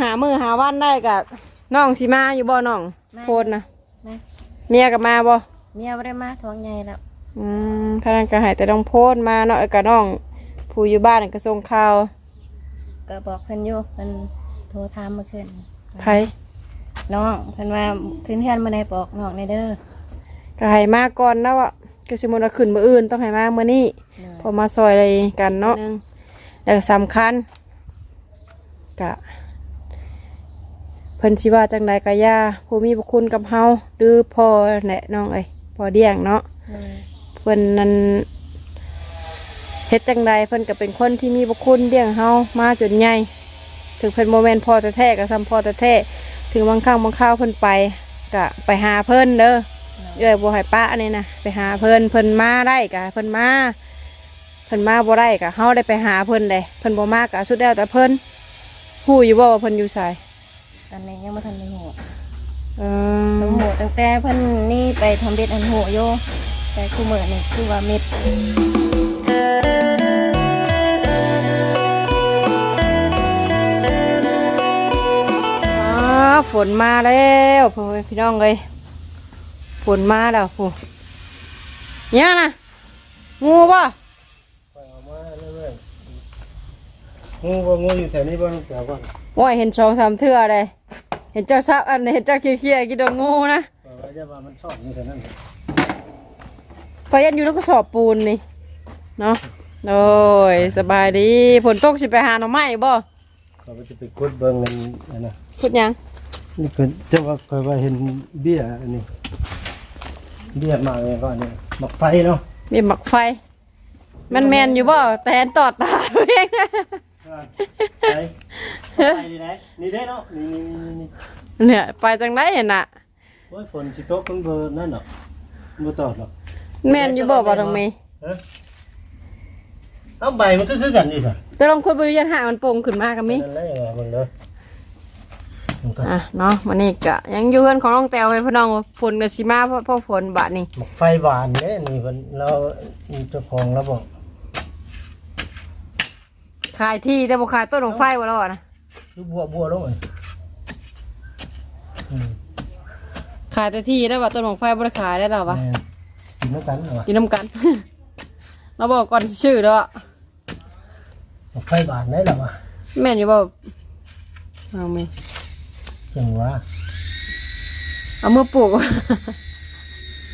หามือหาวันได้กับน้องสิมาอยู่บ่น้องมาโพดนะมา เมียกับมาบ่เมียบ่ได้มาท้องใหญ่แล้วอืมท่านั้นก็ให้แต่น้องโพดมาเนาะกับน้องผู้อยู่บ้านก็ส่งข่าวก็บอกเพิ่นอยู่เพิ่นโทรถามเมื่อคืนไผน้องเพิ่นว่าขึ้นเฮือนบ่ได้บอกน้องในเด้อก็ให้มาก่อนแล้วอะก็สิมื้อขึ้นมื้ออื่นต้องให้มามื้อนี้เด้อพอมาซอยอะไรกันเนาะหนึ่งแล้วก็สำคัญกะ เพิ่นสิว่าจังใดกะย่าผู้มีบุคุณกับเฮาหรือพ่อแหละน้องเอ้ยพ่อเดียงเนาะเด้อเพิ่นนั้นเฮ็ดจังใดเพิ่นก็เป็นคนที่มีบุคุณเลี้ยงเฮามาจนใหญ่ถึงเพิ่นโมเมนพ่อแท้ๆก็ซ้ำพ่อแท้ๆถึงบางครั้งบางคราวเพิ่นไปก็ไปหาเพิ่นเด้อเอ้ยบ่ให้ป้าอันนี้นะไปหาเพิ่นเพิ่นมาได้ก็ให้เพิ่นมาเพิ่นมาบ่ได้ก็เฮาได้ไปหาเพิ่นได้เพิ่นบ่มาก็สุดแล้วแต่เพิ่นฮู้อยู่บ่ว่าเพิ่นอยู่ไส ตอนนี้ยังบ่ทันได้ฮู้เอเพิ่นอฮู้ตั้งแต่เพิ่นนี่ไปทำเบ็ดอันฮู้อยู่แต่คู่มื้อนี่คือว่าเม็ดอ๋อฝนมาแล้วพ่อแม่พี่น้องเอ้ยฝนมาแล้วโหเนี่ยนะงูบ่ไปเอามาเรื่อยๆงูบ่งูอยู่แถวนี้บ่ต้องเกี่ยวก่อน โอ้ยเห็นสองสามเทื่อเลยเห็นเจ้าซับอันเห็นเจ้าเคี้ยวๆกินดอกงูนะเอาไว้จะว่ามันชอบอยู่แถวนั้นพอยันอยู่แล้วก็สอบปูนนี่เนาะโอ้ยสบายดีฝนตกสิไปหาหน่อไม้บ่เขาก็จะไปขุดเบิ่งกันอันน่ะพูดหยังนี่ก็จะว่าเคยว่าเห็นเบี้ยอันนี้เบี้ยมาเลยก่อนเนี่ยหมักไฟเนาะมีหมักไฟ มันแมนอยู่บ่แต่เห็นตอดตาเองนะ ไปไปนี่ไหนนี่เด้เนาะนี่นี่นี่นี่เนี่ยไปจังไดเห็นน่ะโอ้ยฝนสิตกมันเบอร์นั่นหรอกบ่ตอดหรอกแมนอยู่บ่บ่ตรงมีเอ้อเอาใบมันก็คือกันอยู่ซะจะลองคุยบริยันหามันโป่งขึ้นมากันมินั่นแหละอย่าว่าเบิ่งเด้อมันก็อะเนาะมันนี่กะยังอยู่กันของน้องแตวไปพี่น้องฝนกับสิมาเพราะเพราะฝนบะนี่หมักไฟหวานเนี่ยนี่เพิ่นเราเจ้าของเราบอก ขายที่แต่บ่ขายต้นของไฟบ่แล้วอะนะคือบัวบัวลงเลยอืมขายแต่ที่ได้ว่าต้นของไฟบ่ได้ขายได้หรอวะแม่กินน้ำกันเหรอวะกินน้ำกัน เราบอกก่อนสิชื่อแล้วอะหมักไฟหวานได้เหรอวะแม่นอยู่บ่เอาไหมจังหวะเอามือปลูก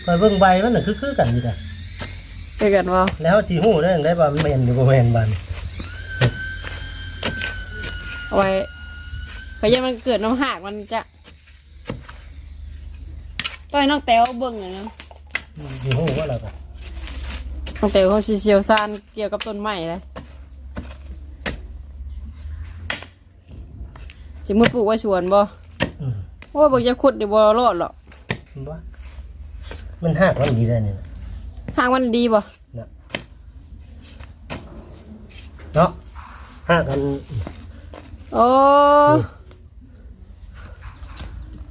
คอยเบิ่งใบมันน่ะคือคือกันอยู่แต่ไปกันว่าแล้วสีหูได้ได้บ่ามันแม่นอยู่บ่แม่นบาน เอาไว้พยายามมันเกิดน้ำหักมันจะต้อยน้องแตวเบิ่งอะนะสีหูว่าแล้วก็น้องแตวเขาสิเชียวซานเกี่ยวกับต้นไม้เลยจะมือปลูกไว้สวนบ่อืมว่าบอกจะขุดเดี๋ยวบ่รอดหรอกมันว่ามันหักมันดีได้นี่นะหางมันดีบ่เนาะหักกัน โอ้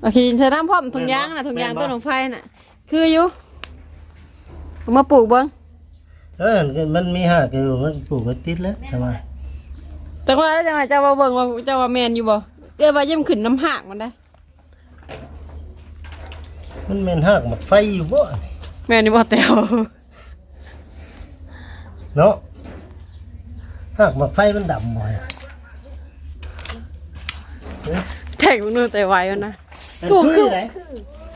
โอเคใช้น้ำพร้อมถุงยางน่ะถุงยางต้นของไฟน่ะ คืออยู่เอามาปลูกเบิ่งเออมันมีหักอยู่มันปลูกก็ติดแล้วทำไมจังหวะแล้วจังหวะเจ้าว่าเบิ่งว่าเจ้าว่าแมนอยู่บ่เอ้ยว่ายิ่มขึ้นน้ำหักมันได้ มันแม่นหักหมักไฟอยู่บ่แมนอยู่บ่แตวเนาะหักหมักไฟมันดำบ่อย แทกมึงนู่นแต่ไหวมันนะมันถูกคือไหน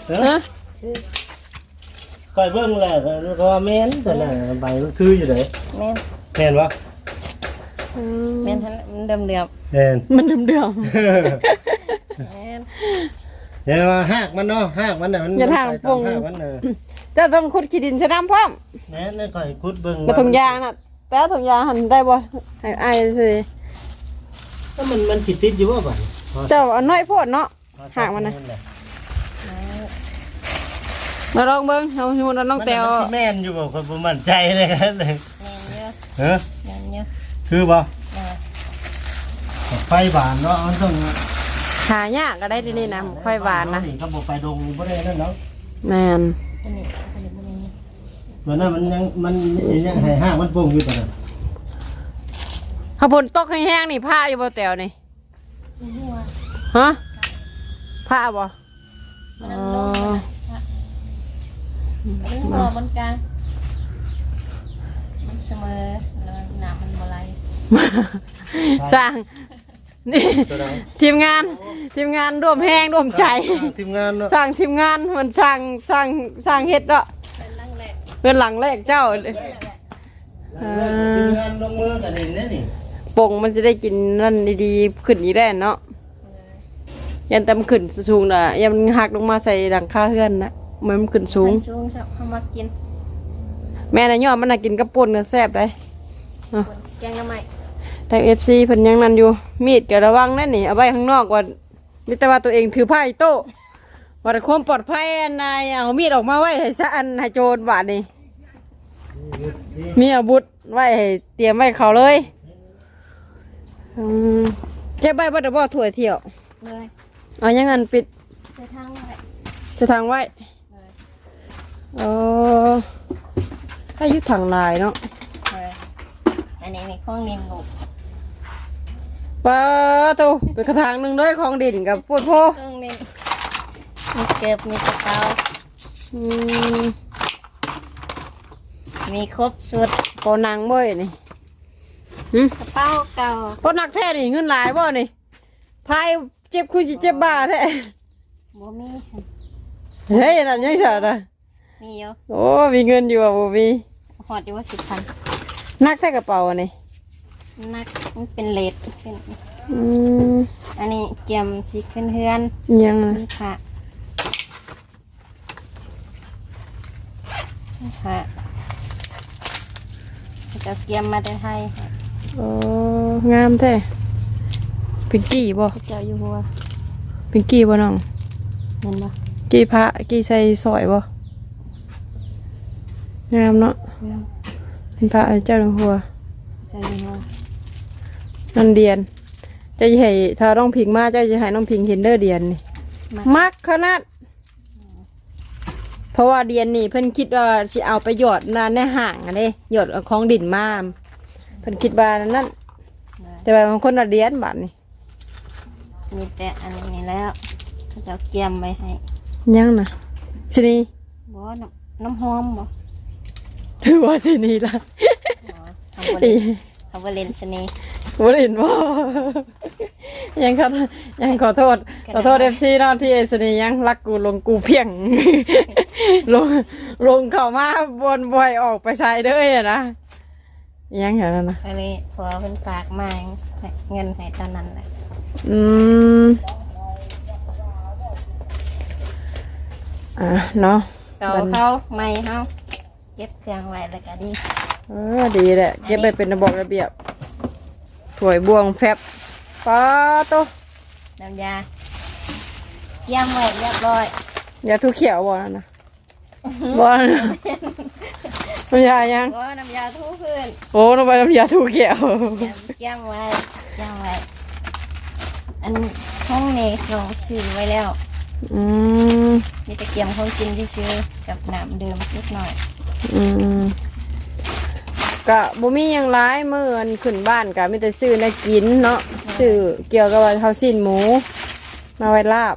เออฮะคอยเบิ่งแล้วก็ว่าแม่นแต่น่ะใบมันคืออยู่ไหนแม่นแม่นวะแม่นทันเดิมเดิมแม่นมันเดิมแม่นเดี๋ยวว่าหากมันเนาะหากมันน่ะมันอย่าทางไปปรุงหากมันน่ะๆเจ้าต้องขุดขี้ดินใช้น้ำพร้อมแม่นนี่คอยคุดเบิ่งกระถุงยางน่ะ แต่ว่าถุงยางหันได้บ่ให้อายสิแล้วมันมันสิติดอยู่บ่บัด เจ้าเอาน้อยโพดเนาะหากมันน่ะมาลองเบิ่งเอาสมมุติว่าน้องแตวมันสิแม่นอยู่บ่คนบ่มั่นใจเลยครับเลยแม่นเยอะเฮ้อแม่นเยอะคือบ่อ่าไฟบานเนาะมันต้องหายากก็ได้ที่นี่นะไฟหวานนะเขาบ่ไปดงบ่ได้นั่นเนาะแม่นตัวนี้ตัวนี้บ่มีเหมือนนั้นมันยังมันยังให้หากมันปรุงอยู่ตอนนั้นถ้าฝนตกแห้งๆนี่ผ้าอยู่บ่แตวนี่หัวผ ฮะผ้าบ่มันนั่งลงมันนะดึงหัวบนกลางมันเสมอแล้วหนามันบ่ไหลสร้างนี่ตัวใดทีมงานทีมงานร่วมแห้งร่วมใจ ทีมงานเนาะสร้างทีมงานมันสร้างสร้างสร้างเฮ็ดเนาะเป็นนั่งแหลกเพื่อนหลังแรกเจ้าทีมงานลงมือกันเองเนี่ยนี่ ปงมันจะได้กินนั่นดีๆขึ้นอีกแล้วเนาะ ยันแต่มันขึ้นสูงน่ะยันมันหักลงมาใส่หลังคาเฮือนนะเหมือนมันขึ้นสูง มันสูงชอบเอามากินแม่น่ะยอดมันน่ะกินกระปุ่นก็แซ่บเลยบนแกงละไม้ทาง FC เพิ่นยังนั่นอยู่ มีดก็ระวังนั่นนี่เอาไว้ข้างนอกก่อนนี่แต่ว่าตัวเองถือไพ่โต้ว่าแต่ความปลอดภัยอันนายเอามีดออกมาไว้ให้ซะอันให้โจรบาดนี่มีอาวุธไว้ให้เตรียมไว้เขาเลยอืมเก็บใบบ่ได้บ่ถ้วยเที่ยวเลย เอายังงั้นปิดจะทางไว้จะทางไว้เลยเออถ้าอยุดทางลายเนาะเลยอันนี้นี่ของนินลูกปะตูเป็นกระถางหนึ่งด้วยของดินกับพวดโพของนินมีเก็บมีกระเป๋าอืมมีครบสุดพอนังบ่อยนี่หืมกระเป๋าเก่าพอนักแท้นี่เงินหลายบ่นี่พาย เจ็บคุยสิเจ็บบ้าแท้บ่มี เฮ้ยนั่นยังเสียนะมีอยู่โอ้มีเงินอยู่อะบ่มีหอดอยู่ว่าสิบพันนักแท้กระเป๋าอันนี่นักมันเป็นเลดเป็นอืมอันนี้เกียมสีขึ้นเฮือนอิหยังนะมีค่ะมีค่ะจะเกียมมาแต่ไทยโอ้งามแท้ เป็นกี่บ่พระเจ้าอยู่หัวเป็นกี่บ่น้อง เห็นบ่กี่พระกี่ใส่สอยบ่งามเนาะเป็นพระเจ้าหลวงหัวเจ้าอยู่หัวนันเดียนเจะให้ถ้าน้องพิงมาเจ้าจะให้น้องพิงเห็นเด้อเดียนนี่มามักขนาดเพราะว่าเดียนนี่เพิ่นคิดว่าสิเอาไปหยอดนาในห่างอันนี้หยอดเอาของดินมาเพิ่นคิดว่านั่นเลยแต่ว่าบางคนน่ะเดียนบัดนี่ มีแต่อันนี้แล้วพระเจ้าเกียมไว้ให้ยังน่ะสินีบ่น้ำน้ำหอมบ่หรือว่าสินีล่ะทำบริทำบริเวณสนีบ่ได้เห็นบ่ยังขอยังขอโทษ ขอโทษ FC เนาะที่สินียังรักกูลงกูเพียง ลงลงเข้ามาบนบ่อยออกไปใช้เด้ออะนะยังอย่างนั้นนะอันนี้พอเป็นฝากมาให้เงินให้ตอนนั้นแหละ อืมอะเนาะเก่าเขาไม่เขาเก็บเครื่องไว้แล้วก็ดีเออดีแหละเก็บไปเป็นระบบระเบียบถ้วยบวงแฟบป้าโตน้ำยาเยี่ยมไว้เรียบร้อยอย่าทุเขียวบ่นะนะบ่นะน้ำยายังก็น้ำยาทูพื้นโอ้น้ำไปน้ำยาทุเขียวเยี่ยมเยี่ยมไว้เยี่ยมไว้ อันห้องนี้ลงซื้อไว้แล้ว อืมมีตะเกียมของกินที่ซื้อกับน้ำเดิมนิดหน่อยอืมกะบ่มีหยังร้ายเมื่ออันขึ้นบ้านกะมีแต่ซื้อแนะกินเนาะซื้อเกี่ยวกับว่าข้าวสิ้นหมู มาไว้ลาบ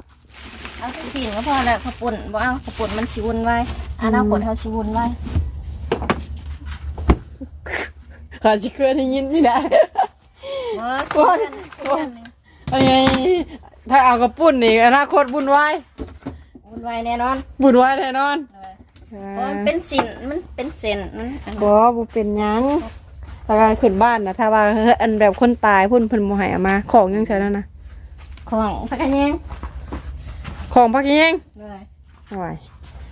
เอาที่สีก็พอแล้วข้าวปุ่นบ่เอาข้าวปุ่นมันชิวุนไว้อันเอาขวดเขาชิวุนไว้ขาชิเคื่อนให้ยินไม่ได้บ่โอ้ยเพื่อนนี่ อันนี้ถ้าเอากระปุ่นนี่อนาคตบุญไว้วุนไว้แน่นอนบุญไว้แน่นอนเพราะมันเป็นสินมันเป็นเซนมันอันบ่บุเป็นหยังถ้าการขึ้นบ้านนะถ้าว่าเฮ้ยอันแบบคนตายพุ่นเพิ่นบ่ให้เอามา ของยังใช่นั่นนะของพักกันยังของพักแยงเลยโอ้ย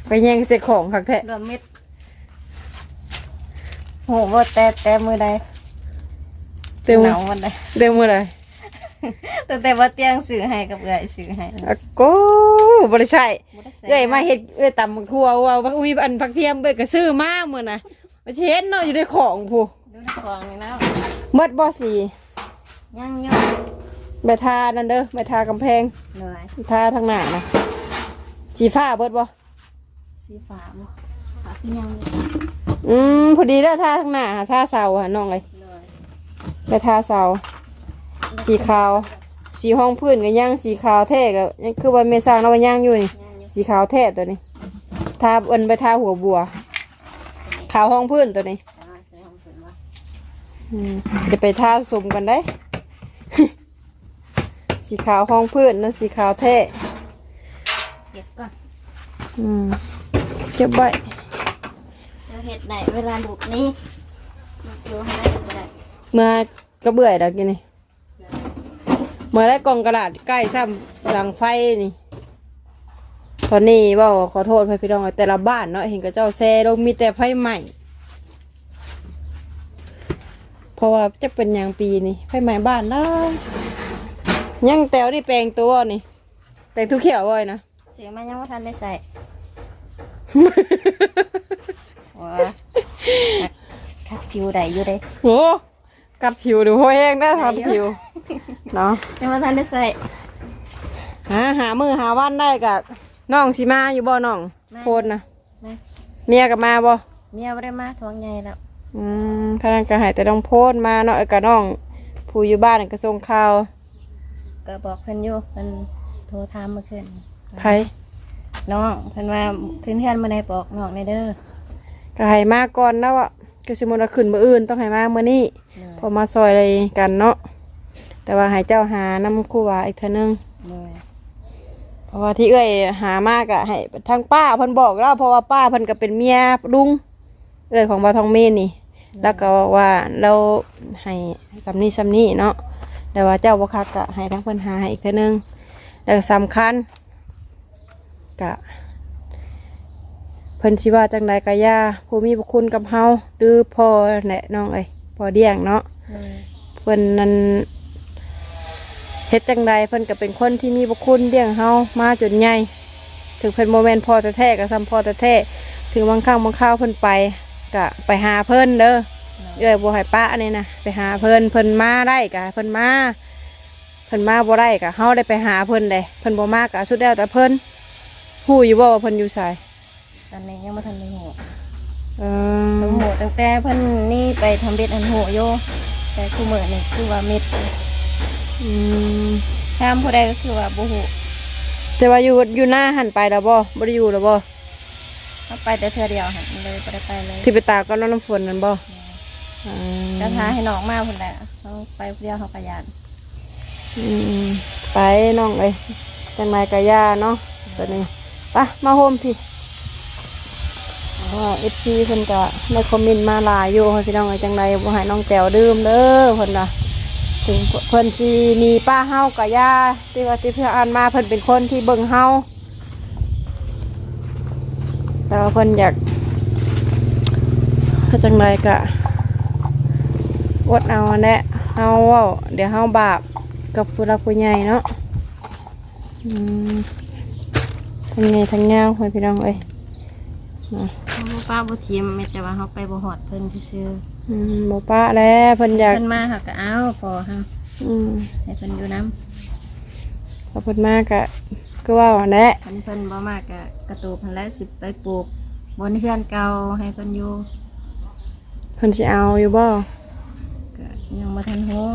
ไปแยงเสกของคักแท้รวมมิดโหบ่แต่แต่มือใดเต็มหมืนาอววันใดเต็มมือเลย แต่แต่ว่าเตียงซื้อให้กับเอื้อยซื้อให้อะโก้บ่ได้ใช่บ่ได้ใส่เอ้ยมาเฮ็ดเอ้ยตำบักทั่วว่าว่ามีอันผักเทียมเอ้ยก็ซื้อมามื้อน่ะมาเห็นเนาะอยู่ในของผู้ดูในของนี่แล้วหมดบ่สิยังอยู่ใบทานั่นเด้อใบทากำแพงเลยทาทางหน้านะสีฟ้าเบิดบ่สีฟ้าบ่สีฟ้าคือยังอยู่อืมพอดีแล้วทาทางหน้าทาเสาอะน้องเอ้ยเลยไปทาเสา สีขาว สีห้องพื้นก็ยังสีขาวแท้ก็ยังคือว่าเมสร้างแล้วว่ายังอยู่นี่ยังอยู่สีขาวแท้ตัวนี้ทาเอินไปทาหัวบัว ขาวห้องพื้นตัวนี้แต่ว่าเคยห้องถึงว่าอืมจะไปทาสมกันได้ สีขาวห้องพื้นนั่นสีขาวแท้เก็บก่อนอืมเก็บไว้เราเห็ดไหนเวลาลูกนี้ลูกอยู่ให้ได้เมื่อกระเบื่อยดอกกินนี่เมื่อได้กล่องกระดาษใกล้ซ้ำหลังไฟนี่ ตอนนี้เว่าขอโทษพี่น้องแต่ละบ้านเนาะเห็นกับเจ้าแซ่ลงมีแต่ไฟใหม่เพราะว่าจะเป็นอย่างปีนี่ไฟใหม่บ้านได้ยังแตวนี่แปลงตัวนี่แปลงทุกเขียวไว้นะซื้อมายังไม่ทันได้ใส่ว้าคัดผิวใดอยู่ใดโอ้กัดผิวดูพ่อแห้งได้ทำผิว เนาะยังไม่ทันได้ใส่หาหามือหาวันได้กับน้องสิมาอยู่บ่น้องโพดนะนะเมียกับมาบ่เมียไม่ได้มาท้องใหญ่แล้วอืมพนันก็ใหายแต่ต้องโพดมาเนาะเอ้ยกับน้องผู้อยู่บ้านก็ส่งข่าวก็บอกเพิ่นอยู่เพิ่นโทรถามเมื่อคืนไผน้องเพิ่นว่าขึ้นเทือนมาได้บอกน้องในเด้อก็ให้มาก่อนแล้วอะก็สมมุติว่าขึ้นมื้ออื่นต้องให้มามื้อนี้เลยพอมาซอยอะไรกันเนาะ แต่ว่าให้เจ้าหาน้ำคู่ว่าอีกเท่านึงเลยเพราะว่าที่เอ้ยหามากอะให้ทางป้าเพิ่นบอกแล้วเพราะว่าป้าเพิ่นก็เป็นเมียลุงเอ้ยของบาทองเมนนี่ แล้วก็บอกว่าเราให้สำนี้สำนี้เนาะแต่ว่าเจ้าบ่คักก็ให้ทั้งเพิ่นหาให้อีกเท่านึงแล้วก็สำคัญก็เพิ่นสิว่าจังใดก็ย่าผู้มีบุญคุณกับเฮาหรือพ่อแหละน้องเอ้ยพ่อเดี้ยงเนาะเลยเพิ่นนั้น เฮ็ดจังใดเพิ่นก็เป็นคนที่มีบุญคุณเลี้ยงเฮามาจนใหญ่ถึงเพิ่นโมเมนพ่อแท้ๆก็ซ้ำพ่อแท้ๆถึงบางครั้งบางคราวเพิ่นไปก็ไปหาเพิ่นเด้อเอ้ยบ่ให้ป้าอันนี้นะไปหาเพิ่นเพิ่นมาได้ก็ให้เพิ่นมาเพิ่นมาบ่ได้ก็เฮาได้ไปหาเพิ่นได้เพิ่นบ่มาก็สุดแล้วแต่เพิ่นฮู้อยู่บ่ว่าเพิ่นอยู่ไสตอนนี้ยังไม่ทันได้หูเอเพิ่นอหูตั้งแต่เพิ่นนี่ไปทำเบ็ดอันหูโยแต่คู่มือนี่คือว่าเม็ด อืมถามผู้ใดก็คือว่าบ่หูแต่ว่าอยู่อยู่หน้าหันไปแล้วบ่บ่ได้อยู่แล้วบ่เขาไปแต่เทื่อเดียวหันเลยบ่ได้ไปเลยที่ไปตากก็น้ำฝนนั่นบ่อืมจะท้าให้น้องมาพุ่นแหละเขาไปผู้เดียวเขาประหยัดอืมไปน้องเอ้ยจังไรกะย่าเนาะตัวนี้ไปะมาโฮมพี่ว่าเอฟซีเพิ่นก็ได้คอมเมนต์มาหลายอยู่ให้พี่น้องเอ้ยจังไรบ่ให้น้องแต๋วดื่มเด้อเพิ่นน่ะถึง เพิ่นสิหนีป้าเฮากะย่าที่ว่าที่เพื่ออ่านมาเพิ่นเป็นคนที่เบิ่งเฮาแต่ว่าเพิ่นอยากถ้าจังไรกะอดเอาแหละเฮาเว้าเดี๋ยวเฮาบาปกับผู้รักผู้ใหญ่เนาะอืมทั้งใหญ่ทั้งยาวให้พี่น้องเอ้ยเนาป้าบ่ทียมแม้แต่ว่าเขาไปบ่ฮอดเพิ่นซื่อ อืมหมูป้าแล้วเพิ่นอๆยากเพิ่นมาเขาก็เอาพอฮะอืมให้เพิ่นอยู่นํพอเพิ่นมากะก็ว่าว่าแหละเพิ่นเพิ่นบ่มากก็กระตูเพิ่นแล้วสิไปปลูก บนเฮือนเก่าให้เพิ่นอยู่เพิ่นสิเอาอยู่บ่ก็ยังบ่ทันฮู้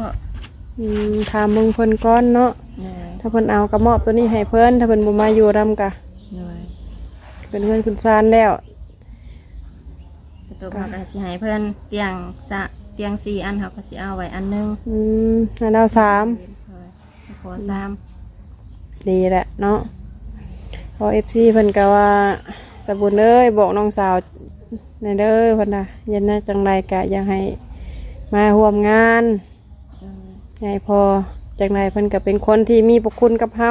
อืมถามมึงเพิ่นก่อนเนาะเลยถ้าเพิ่นเอาก็มอบตัวนี้ให้เพิ่นถ้าเพิ่นบ่มาอยู่นํกะเลยเป็นเพื่อนคุณซานแล้ว กระตูเขาก็สิให้เพิ่นเตียงสะเตียงสี่อันเขาก็สิเอาไว้อันหนึงอืมให้เราสามเลยขอสามดีแหละเนาะพอ FC เพิ่นก็ว่าสบุญเอ้ยบอกน้องสาวในเด้อเพิ่นน่ะยันน่าจังไรกะอยากให้มาร่วมงานเออยายพอจากไหนเพิ่นก็เป็นคนที่มีบุญคุณกับเฮา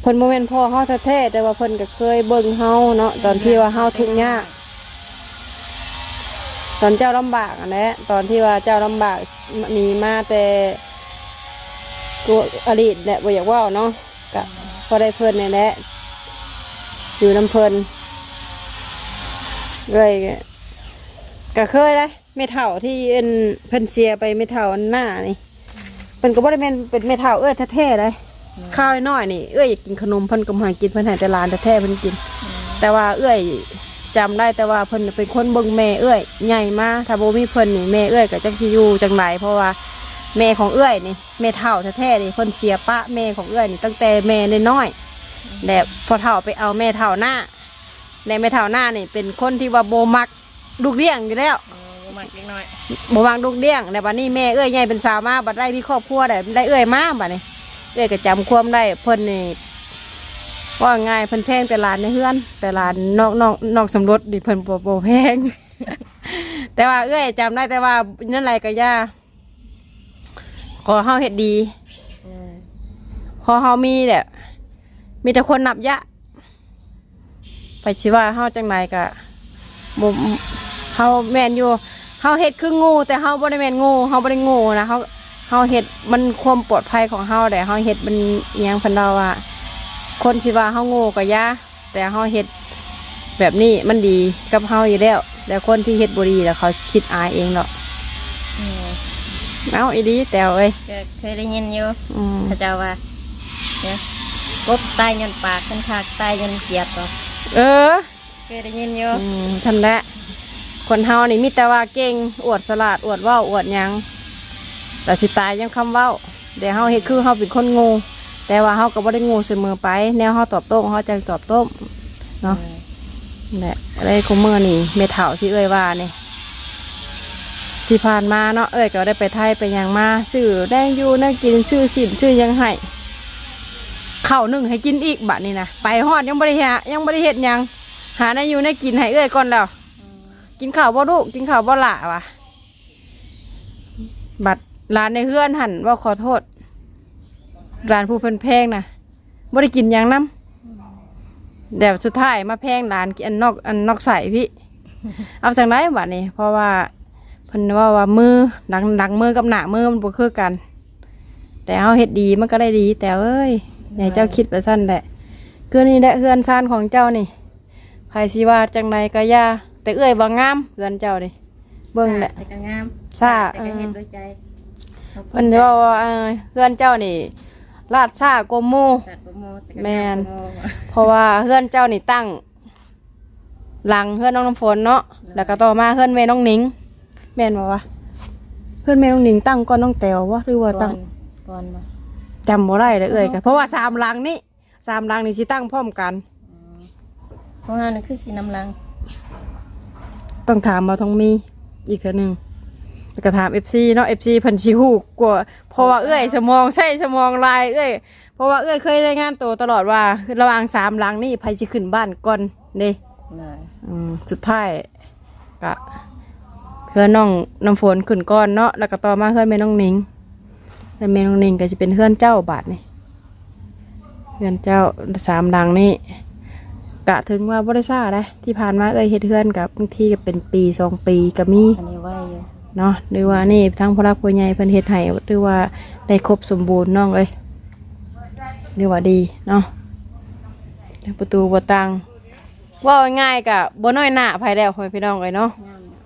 เพิ่นโมเมนพ่อเฮาแท้ๆแต่ว่าเพิ่นก็เคยเบิ่งเฮาเนาะตอนที่ว่าเฮาทุกข์ยาก ตอนเจ้าลำบากอันแหละตอนที่ว่าเจ้าลำบากหนีมาแต่กูอดีตแหละบ่อยากเว่าเนาะก็พอได้เพิ่นนี่แหละอยู่น้ำเพิ่นเลยก็เคยเลยไม่เท่าที่เอ็นเพิ่นเสียไปไม่เท่าอันหน้านี่เพิ่นก็บ่ได้เป็นเป็นไม่เท่าเอ้ยแท้ๆเลยข้าวน้อยนี่เอ้ยอยากกินขนมเพิ่นก็บ่ให้กินเพิ่นให้แต่หลานแท้ๆเพิ่นกิน แต่ว่าเอ้ย จำได้แต่ว่าเพิ่นเป็นคนเบิ่งแม่เอ้ยใหญ่มาถ้าบ่มีเพิ่นนี่แม่เอ้ยก็จักสิอยู่จังไดเพราะว่าแม่ของเอื้อยนี่แม่เฒ่าแท้ๆนี่เพิ่นเสียปะแม่ของเอื้อยนี่ตั้งแต่แม่น้อยๆแต่พอเฒ่าไปเอาแม่เฒ่าหน้าแต่แม่เฒ่าหน้านี่เป็นคนที่ว่าโบมักลูกเลี้ยงอยู่แล้วเออมักเล็กน้อยบวางลูกเลี้ยงในบัดนี้แม่เอ้ยใหญ่เป็นสาวมาบัดได้มีครอบครัวได้ได้เอ้ยมาบัดนี้เอ้ยก็จำความได้เพิ่นนี่ ว่าง่ายเพิ่นแพงแต่ลานในเฮือน แต่ลานนอกนอกนอกสมรสดิเพิ่นบ่บ่แพง แต่ว่าเอ้ยจำได้แต่ว่านั่นไรก็ย่าขอเฮาเฮ็ดดีเออพอเฮามีแหละมีแต่คนนับยะ ไปชิว่าเฮาจังไหนกะบ่เฮาแม่นอยู่เฮาเฮ็ดคืองูแต่เฮาบ่ได้แม่นงูเฮาบ่ได้งูนะเฮาเฮาเฮ็ดมันความปลอดภัยของเฮาแต่เฮาเฮ็ดมันอิหยังพิ่นเล่าว่า คนที่ว่าเฮาโง่ก็อยาแต่เฮาเฮ็ดแบบนี้มันดีกับเฮาอยู่แล้ว แต่คนที่เฮ็ดบ่ดีแล้วเขาคิดอายเองเนาะเออเอ้าอีดีแต่วเอ้ยก็เคยได้ยินอยู่อืมพระเจ้าว่าเนี่ยกบตายยันปากกันคากตายยันเกียบต่อเออเคยได้ยินอยู่อืมทันแหละคนเฮานี่มีแต่ว่าเก่งอวดสลาดอวดเว้าอวดหยังแต่สิตายยังคำเว้าเดี๋ยวเฮาเฮ็ดคือเฮาเป็นคนงู แต่ว่าเฮาก็บ่ได้งูเสมอไป แนวเฮาตอบโต้เฮาจะตอบโต้เนาะนั่นแหละอะไรคุมือนี่เมถาที่เอ้ยว่านี่ที่ผ่านมาเนาะเอ้ยก็ได้ไปไทยไปหยังมาซื้อได้อยู่ได้กินซื้อสินซื้อหยังให้ข้าวหนึ่งให้กินอีกบัดนี้นะไปฮอดยังบ่ได้หายังบ่ได้เฮ็ดหยัง หาในอยู่ในกินให้เอ้ยก่อนแล้ว กินข้าวบ่ลูกกินข้าวบ่หละวะบัดร้านในเฮือนหันว่าขอโทษ ร้านผู้เพิ่นแพงนะบ่ได้กินหยังน้ำเดี๋ยวสุดท้ายมาแพงร้านกินอันนอกอันนอกใส่พี่ เอาจากไหนบัดนี้ เพราะว่าเพิ่นว่าว่ามือหลังหลังมือกับหน้ามือมันบ่คือกัน แต่เฮาเฮ็ดดีมันก็ได้ดี แต่เอ้ยอย่าให้เจ้าคิดไปสั้นแหละคือนี่แหละเฮือนซ่านของเจ้านี่ไผสิว่าจังใดก็อย่าแต่เอ้ยว่างามเพื่อนเจ้าดิเบิ่งแหละ แต่ก็งามซ่า แต่ก็เห็นด้วยใจ เพิ่นว่าว่าเออเพื่อนเจ้านี่ ลาดซ่ากว่าหมู่สัตว์ประโมทต่ก็แม่นประโมทเพราะว่าเพื่อนเจ้านี่ตั้ง หลังเพื่อนน้องน้ำฝนเนาะแล้วก็ต่อมาเพื่อนแม่น้องหนิง แม่นบ่วะเพื่อนแม่น้องหนิงตั้งก่อนน้องแต๋ววะหรือว่าก่อตั้งนก่อนบ่จำบ่ได้เลยเอ้ยก็เพราะว่าสามหลังนี่สามหลังนี่สิตั้งพร้อมกันเพราะว่านี่คือสีน้ำลังต้องถามมาทองมีอีกเทื่อหนึง แล้วก็ถามเอฟซีเนาะเอฟซีเพิ่นสิฮู้กว่าเพราะว่าเอ้ยสมองใช่สมองลายเอ้ยเพราะว่าเอ้ยเคยรายงานตัวตลอดว่า ระหว่างสามหลังนี่ไผสิขึ้นบ้านก่อนเด้เลยอืมสุดท้ายก็เพื่อนน้องน้ำฝนขึ้นก่อนเนาะแล้วก็ต่อมาเพื่อนแม่น้องหนิงเพื่อนแม่น้องหนิงก็จะเป็นเพื่อนเจ้าบาทนี่เพื่อนเจ้าสามหลังนี่กะถึงว่าบริษัทได้ที่ผ่านมาเอ้ยเฮ็ดเพื่อนกับบางทีก็เป็นปีสองปีก็มีอันนี้ไหวอยู่ เนาะหรือว่านี่ทั้งพระรักผู้ใหญ่เพิ่นเฮ็ดให้หรือว่าได้ครบสมบูรณ์น้องเอ้ยหรือว่าดีเนาะแล้วประตูบ่ตังว่าง่ายๆกะบ่น้อยหน้าภายแล้วพ่อแม่พี่น้องเอ้ยเนาะงามเนี่ย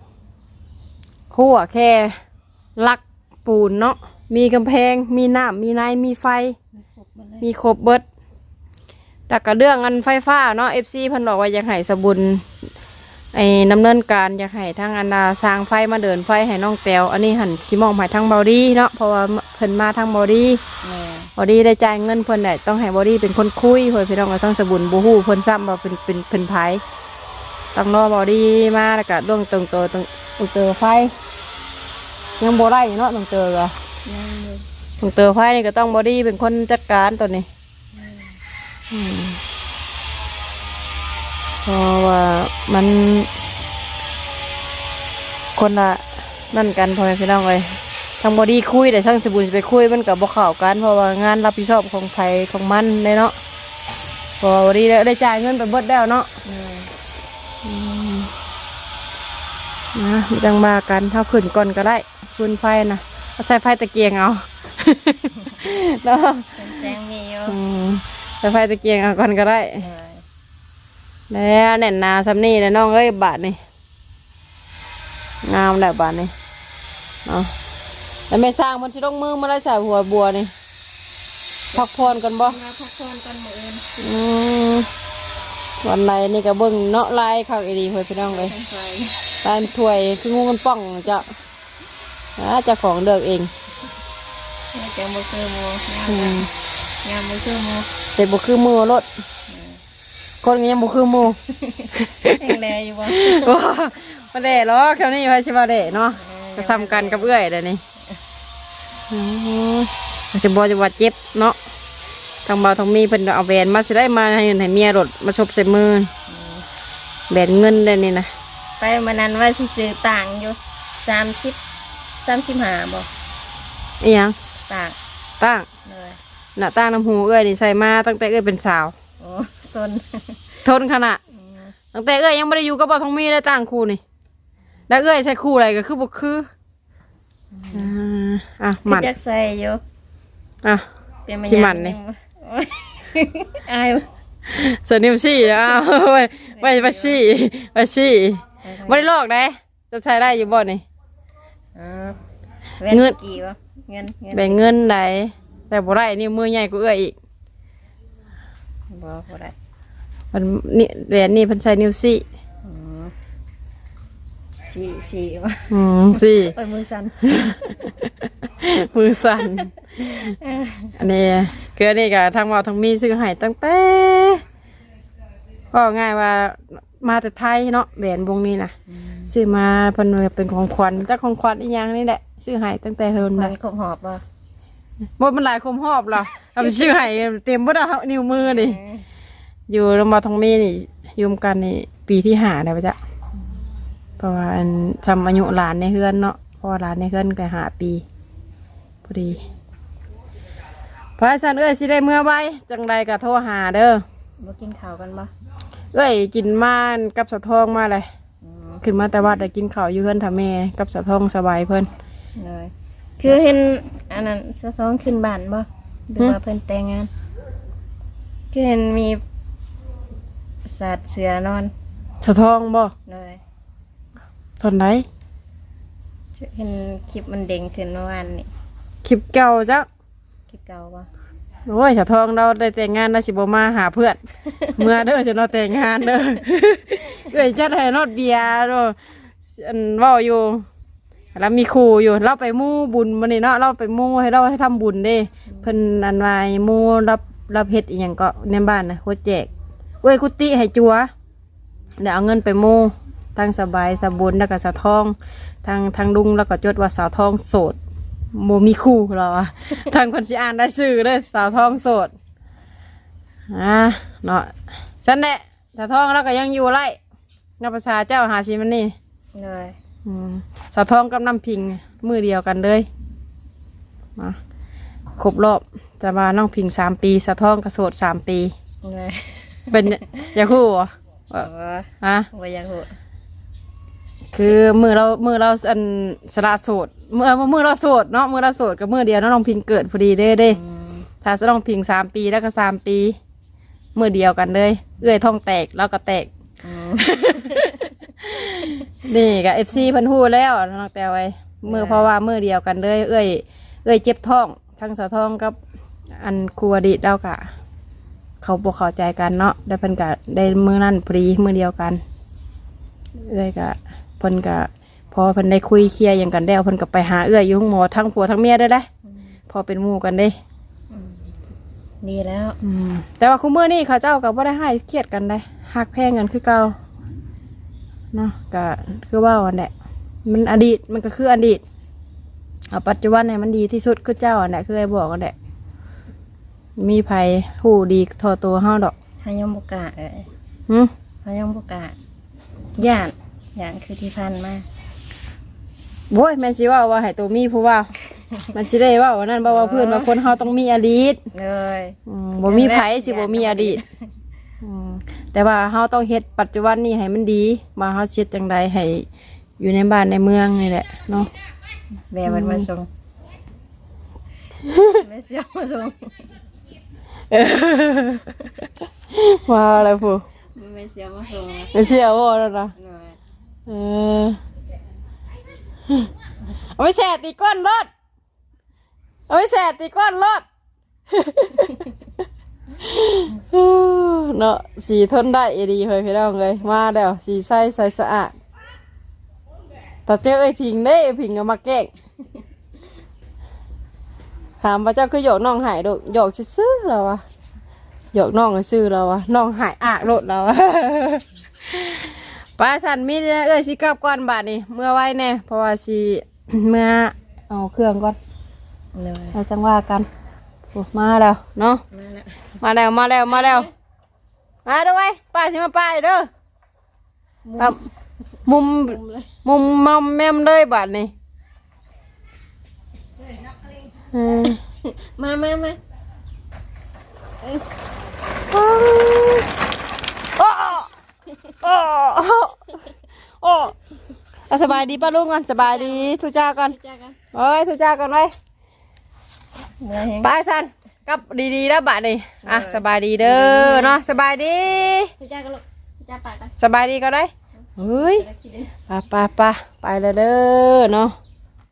หัวแค่ลักปูนเนาะมีกำแพง มีน้ำมีในมีไฟมีครบหมดเลยมีครบเบิดแต่ก็เรื่องอันไฟฟ้าเนาะ FC เพิ่นบอกว่าอยากให้สบุญ ไอ้ดำเนินการอยากให้ทางอันดาสร้างไฟมาเดินไฟให้น้องแตวอันนี้หันสิมองหมายทางบอดี้เนาะเพราะว่าเพิ่นมาทางบอดี้แม่บอดี้ได้จ่ายเงินเพิ่นได้ต้องให้บอดี้เป็นคนคุยเพิ่นพี่น้องก็ต้องสบุญบ่ฮู้เพิ่นซ้ำว่าเป็นเป็นเพิ่นไผต้องรอบอดี้มาแล้วก็ล่วงตรงตัวตรงตรงเตอไฟ ยังบ่ได้เนาะตรงเตอก็ยังอยู่ตรงเตอไฟนี่ก็ต้องบอดี้เป็นคนจัดการตัวนี้อืม เพราะว่ามัน คนละนั่นกันพอแม่พี่น้องเลยทางบอดี้คุยแต่ช่างสบู่สิไปคุยมันกับบ่เข้ากันเพราะว่างานรับผิดชอบของไผของมันเลยเนาะเพอบอดี้ได้ได้จ่ายเงินไปเบิดแล้วเนาะแม่นะมีจังมากันเท่าขึ้นก่อนก็ได้ขึ้นไฟนะเอาใช้ไฟตะเกียงเอาเนาะเป็นแสงมีอยู่อืมใช้ไฟตะเกียงเอาก่อนก็ได้เลย แล้วแน่นนาซัมนี่นะน้องเอ้ยบาทนี่งามแหละบาทนี่เนาะแล้วไม่สร้างมันสิลงมือมาได้ใส่หัวบัวนี่พักผ่อนกันบ่มาพักผ่อนก่อนมื้ออื่นอืมวันไหนนี่ก็เบิ่งเนาะลายข้าวอีดีเพื่อนพี่น้องเลยเป็นไฟลายถ้วยคืองูมันป่องจ้ะอ่าเจ้าของเลือกเองจังบ่คือหมูงามอืมงามบ่คือหมูเด็กบ่คือหมู่รถ คนก็ยังบ่คือหมู่แข็งแรงอยู่บ่ว้าบ่ได้หรอกแค่นี้ไผสิว่าได้เนาะก็ซ้ำกันกับเอื้อยเด้อนี่อือจะบ่จะว่าเจ็บเนาะทางบ่าวทางมีเพิ่นเอาแหวนมาสิได้มาให้ให้เมียรถมาชบใส่มือแหวนเงินได้นี่นะไปมื้อนั้นว่าสิซื้อต่างอยู่30 35บ่อีหยังต่างตั้งเลยหน้าตั้งน้ำหูเอื้อยนี่ใส่มาตั้งแต่เอื้อยเป็นสาว โอ้ต้นทนขนาดตั้งแต่เอ้ยยังไม่ได้อยู่กับบ่าวทองมีได้ต่างคู่นี่ แล้วเอ้ยใส่คู่อะไรก็คือบ่คืออ่าอะหมันอยากใส่อยู่อะเป็นมาสิหมั่นนี่โอ้ยอายเสือนิ้วซี่อะไว้ไว้ไว้ซี่ไว้ซี่บ่ได้ลอกได้จะใช้ได้อยู่บ่นี่อ่าแว่นเงินกี่วะเงินเงินแบ่งเงินได้แต่บ่ได้นี่มือใหญ่กว่าเอ้ยอีกบ่บ่ได้ มันนี่แหวนนี่เพิ่นใช้นิ้วซี่อืมสี่สี่วะอืมซี่ โอ้ยมือสั่นมือสั่น อันนี้คืออันนี้ก็ทางว่าทางมีซื้อให้ตั้งแต่ก็ง่ายว่ามาแต่ไทยเนาะแหวนวงนี้นะซื้อมาเพิ่นว่าเป็นของขวัญแต่ของขวัญอีหยังนี่แหละซื้อให้ตั้งแต่เฮินมันะนครบหอบบ่บ่มันหลายคมหอบล่ะเอาไปซื้อให้เต็มบ่ได้เอานิ้วมือนี่อ ยู่โรงพยาบาลทองมีนี่อยุ่มกันนี่ปีที่หาได้ปะจ๊ะเพราะว่าอันทำอายุหลานในเฮือนเนาะเพราะว่าหลานในเฮือนก็หาปีพอดีพระอาจารย์เอ้ยสิได้เมื่อไว้จังใดก็โทรหาเด้อบ่กินข้าวกันบ่เอ้ยกินม่านกับสะทองมาเลยอืมขึ้นมาแต่ว่าได้กินข้าวอยู่เฮือนทำแม่กับสะทองสบายเพิ่น เลยคือเห็นอันนั้นสะท้องขึ้นบ้านบ่หรือว่าเพิ่นแต่งงาน คือเห็นมี สัตว์เสือนอนสะทองบ่เลยทนไหนเห็นคลิปมันเด้งขึ้นเมื่อวานนี่คลิปเก่าจ้ะคลิปเก่าบ่โอ้ยสะทองเราได้แต่งงานเราสิบ่มาหาเพื่อน เมื่อเด้อจะเราแต่งงานเด้อเอ้ยจัดให้รถเบียร์เด้ออันเว่าอยู่แล้วมีครูอยู่ เราไปหมู่บุญมานี่เนาะเราไปหมู่ให้เราให้ทำบุญเด้ เพิ่นอันวายหมู่รับรับเฮ็ดอีหยังก็ในบ้านนะโคตรแจก เอ้ยกุฏิให้จัวเดี๋ยวเอาเงินไปหมู่ทางสบายสะบุญแล้วก็สะทองทางทางลุงแล้วก็จดว่าสาวทองโสดโมมีคู่เหรอวะทางคนสิอ่านได้ชื่อเลยสาวทองโสดอ่าเนาะฉันแหละสาวทองเราก็ยังอยู่ไรนับประชาเจ้าหาชิมันนี่เลยอืมสาวทองกับน้ำพิงมือเดียวกันเลยมาครบรอบจะมาน้องพิงสามปีสาวทองกระโสดสามปีเลย เป็นอยาคู่เหรอบ่อะบ่อยากรู้คือมือเรามือเราอันสละโสดมือมือเราโสดเนาะมือเราโสดกับมือเดียวเนาะน้องพิงเกิดพอดีเด้เด้อืมถ้าจะต้องพิงสามปีแล้วก็สามปี มือเดียวกันเลย เอื้อยท้องแตกแล้วก็แตกอืมนี่กับเอฟซีเพิ่นฮู้แล้วน้องแต่ไว้มือเพราะว่ามือเดียวกันเลย เอื้อย เอื้อยเจ็บท้อง ทั้งสาวท้องกับอันครูอดีตแล้วกะ เขาบอกเข้าใจกันเนาะได้เพิ่นกะได้มือนั่นพอดีมือเดียวกันเอื้อยกะเพิ่นกะพอเพิ่นได้คุยเคลียร์หยังกันแล้วเพิ่นก็ไปหาเอื้อยอยู่ห้องหมอทั้งผัวทั้งเมียได้ได้พอเป็นหมู่กันเด้ ดีแล้วอืมแต่ว่าคู่มือนี่เขาเจ้ากับว่าได้ให้เครียดกันได้หักแพงกันคือเก่าเนาะก็คือว่าอันแหละมันอดีตมันก็คืออดีตเอาปัจจุบันเนี่ยมันดีที่สุดคือเจ้าอันแหละคือไอ้บอกกันแหละ มีภัยผู้ดีทอตัวเฮาดอกหายังบ่กล้าเอ้ยหึหายังบ่กล้าย่านย่านคือที่พันมาโว้ยแม่นสิว่าว่าให้ตัวมีผู้ว่า มันสิได้ว่าว่านั่นบ่ว่าเพื่อนว่าคนเฮาต้องมีอดีตเลยอืมบ่มีไผสิบ่มีอดีตอืมแต่ว่าเฮาต้องเฮ็ดปัจจุบันนี้ให้มันดีมาเฮาเฮ็ดจังใดให้อยู่ในบ้านในเมืองนี่แหละเนาะ แม่มันมาส่ง แม่เสียวมาส่ง ว่าอะไรผู้แม่เสียวมาส่งไม่เชื่อว่าแล้วนะเลยเออเอาไปแสตีก้นรถเอาไปแสตีก้นรถเนาะสีทนได้ดีเฮ้ยพี่น้องเลยมาแล้วสีใสใสสะอาดแต่เจอไอ้พิงได้ไอ้พิงก็มาแกล้ง ถามว่าเจ้าคือหยอกน้องหายโดดหยอกซื่อๆแล้ววะหยอกน้องซื่อแล้ววะน้องหายอากโลดแล้ววะป้าสันมีเอ้ยสิกลับก่อนบาดนี้เมื่อไว้แน่เพราะว่าสิเมื่อเอาเครื่องก่อนเลยเราจังว่ากันโอ้มาแล้วเนาะมาแล้วมาแล้วมาแล้วมาแล้วมาด้วยป้าสิมาป้าเด้อป้ามุมมุมเลยมุมมอมแมมเลยบาดนี้เออมามามาโอ้โอ้โอ้โอ้อะสบายดีป้าลุงก่อนสบายดีทุจ้าก่อนจ้ากันเอ้ยทุจ้าก่อนไว้เมื่อยแฮงไป้าสันกลับดีๆแล้วบาดนี้อะสบายดีเด้อเนาะสบายดีจ้ากันลูกจ้าปากกันสบายดีก็ได้เฮ้ยแล้วคิดเด้อไปไปไปไปเลยเด้อเนาะ